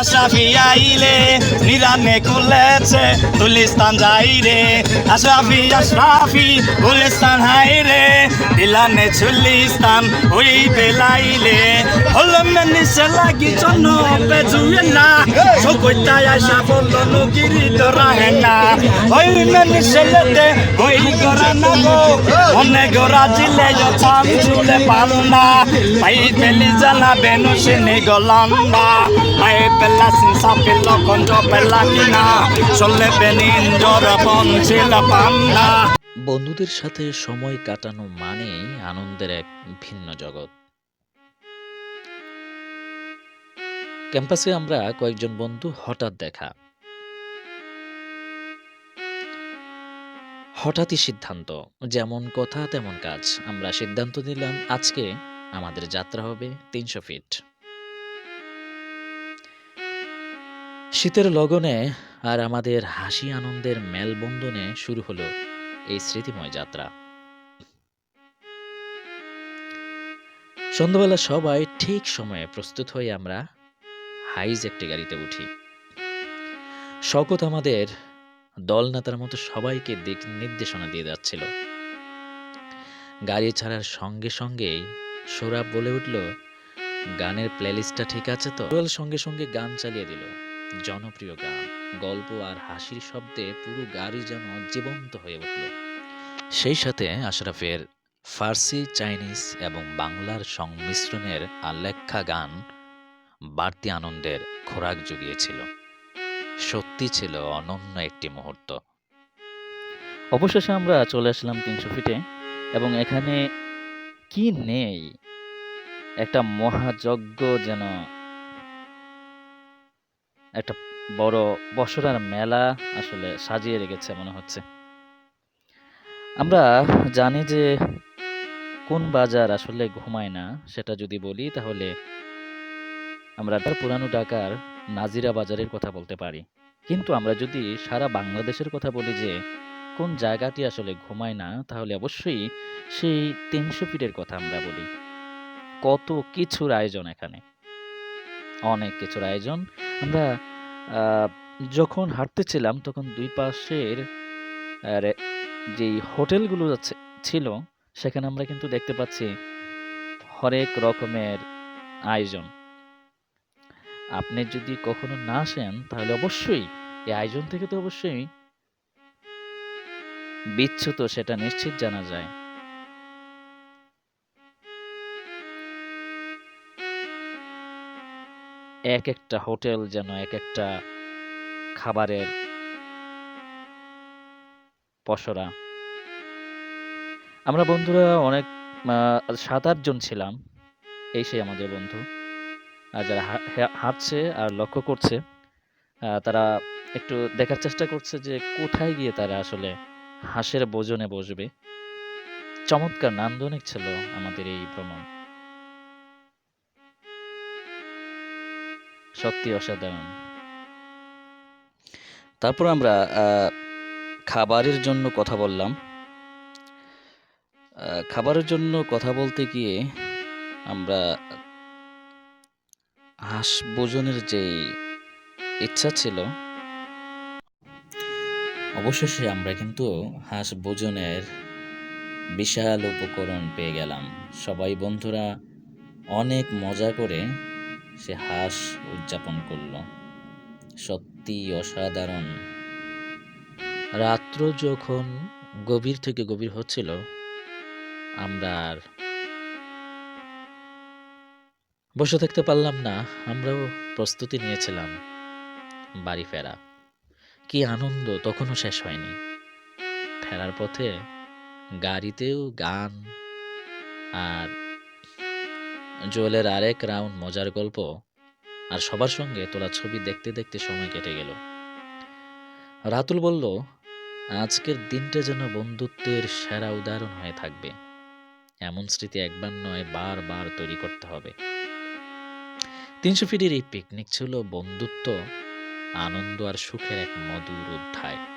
আশরাফি আইলে নিরানে খুলেছে তুলিস্তান যাই রে আশরাফি আশরাফি, গুলিস্তান হাই রে দিলানে চুলিস্তান হই বেলাইলে হলম নিচে লাগি চন্ন পে জুয়ে না। সকইতাই আশা বলল, নগিরি তোরা হেনা হই নিচে লেতে হই গরা না গো। মনে গরা জিলে যথাম চুলে পান্না পাই পেলি জানা বেনু সিনে গলান্না পাই পেলা সিনসা পেল কঞ্জ পেলা কিনা। চলে বেনিন জর পঞ্চিল পান্না বন্ধুদের সাথে সময় কাটানো মানেই আনন্দের এক ভিন্ন জগৎ। ক্যাম্পাসে আমরা কয়েকজন বন্ধু হঠাৎ দেখা। হঠাৎই সিদ্ধান্ত, যেমন কথা তেমন কাজ। আমরা সিদ্ধান্ত নিলাম, আজকে আমাদের যাত্রা হবে তিনশো ফিট। শীতের লগনে আর আমাদের হাসি আনন্দের মেলবন্ধনে শুরু হলো এই স্মৃতিময় যাত্রা। সন্ধ্যাবেলা সবাই ঠিক সময়ে প্রস্তুত হয়ে আমরা হাইজ একটি গাড়িতে উঠি। শকত আমাদের দল নেতার মতো সবাইকে দিক নির্দেশনা দিয়ে যাচ্ছিল। গাড়ি ছাড়ার সঙ্গে সঙ্গেই সৌরভ বলে উঠল, গানের প্লেলিস্টটা ঠিক আছে তো? সঙ্গে সঙ্গে গান চালিয়ে দিল। জনপ্রিয় গান। গল্প আর হাসির শব্দে পুরো গাড়ি যেন জীবন্ত হয়ে উঠল। সেই সাথে আশরাফের ফার্সি, চাইনিজ এবং বাংলার সংমিশ্রণের আলেখ্যা গান বাড়তি আনন্দের খোরাক জুগিয়েছিল। সত্যি ছিল অনন্য একটি মুহূর্ত। অবশেষে আমরা চলে আসলাম তিনশো ফিটে এবং এখানে কি নেই? একটা মহাযজ্ঞ যেন একটা বড় বসরার মেলা আসলে সাজিয়ে রেখেছে মনে হচ্ছে। আমরা জানি যে কোন বাজার আসলে ঘুমায় না, সেটা যদি বলি তাহলে আমরা পুরানো ঢাকার নাজিরা বাজারের কথা বলতে পারি। কিন্তু আমরা যদি সারা বাংলাদেশের কথা বলি যে কোন জায়গাটি আসলে ঘুমায় না, তাহলে অবশ্যই সেই তিনশো ফিটের কথা আমরা বলি। কত কিছুর আয়োজন এখানে। অনেক কিছুর আয়োজন। আমরা যখন হাঁটতেছিলাম, তখন দুই পাশের যেই হোটেলগুলো ছিল, সেখানে আমরা কিন্তু দেখতে পাচ্ছি হরেক রকমের আয়োজন। আপনি যদি কখনো না আসেন, তাহলে অবশ্যই এই আয়োজন থেকে তো অবশ্যই বিচ্ছুত সেটা নিশ্চিত জানা যায়। এক একটা হোটেল যেন এক একটা খাবারের পসরা। আমরা বন্ধুরা অনেক সাত আট জন ছিলাম, এই সেই আমাদের বন্ধু। আর যারা হাঁটছে আর লক্ষ্য করছে তারা একটু দেখার চেষ্টা করছে যে কোথায় গিয়ে তারা আসলে হাঁসের বোজনে বসবে। চমৎকার, নান্দনিক ছিল আমাদের এই ভ্রমণ। সত্যি অসাধারণ। তারপর আমরা খাবারের জন্য কথা বললাম। খাবারের জন্য কথা বলতে গিয়ে আমরা হাঁস ভোজনের যে ইচ্ছা ছিল, অবশেষে আমরা কিন্তু হাঁস ভোজনের বিশাল উপকরণ পেয়ে গেলাম। সবাই বন্ধুরা অনেক মজা করে সে হাঁস উদযাপন করল। সত্যি অসাধারণ। রাত্র যখন গভীর থেকে গভীর হচ্ছিল, আমরা আর বসে থাকতে পারলাম না। আমরাও প্রস্তুতি নিয়েছিলাম বাড়ি ফেরা। কি আনন্দ, তখনও শেষ হয়নি। ফেরার পথে গাড়িতেও গান আর জোয়েলের আরেক রাউন্ড মজার গল্প আর সবার সঙ্গে তোলা ছবি দেখতে দেখতে সময় কেটে গেল। রাতুল বলল, আজকের দিনটা যেন বন্ধুত্বের সেরা উদাহরণ হয়ে থাকবে। এমন স্মৃতি একবার নয়, বারবার তৈরি করতে হবে। তিনশো ফিটের এই পিকনিক ছিল বন্ধুত্ব, আনন্দ আর সুখের এক মধুর অধ্যায়।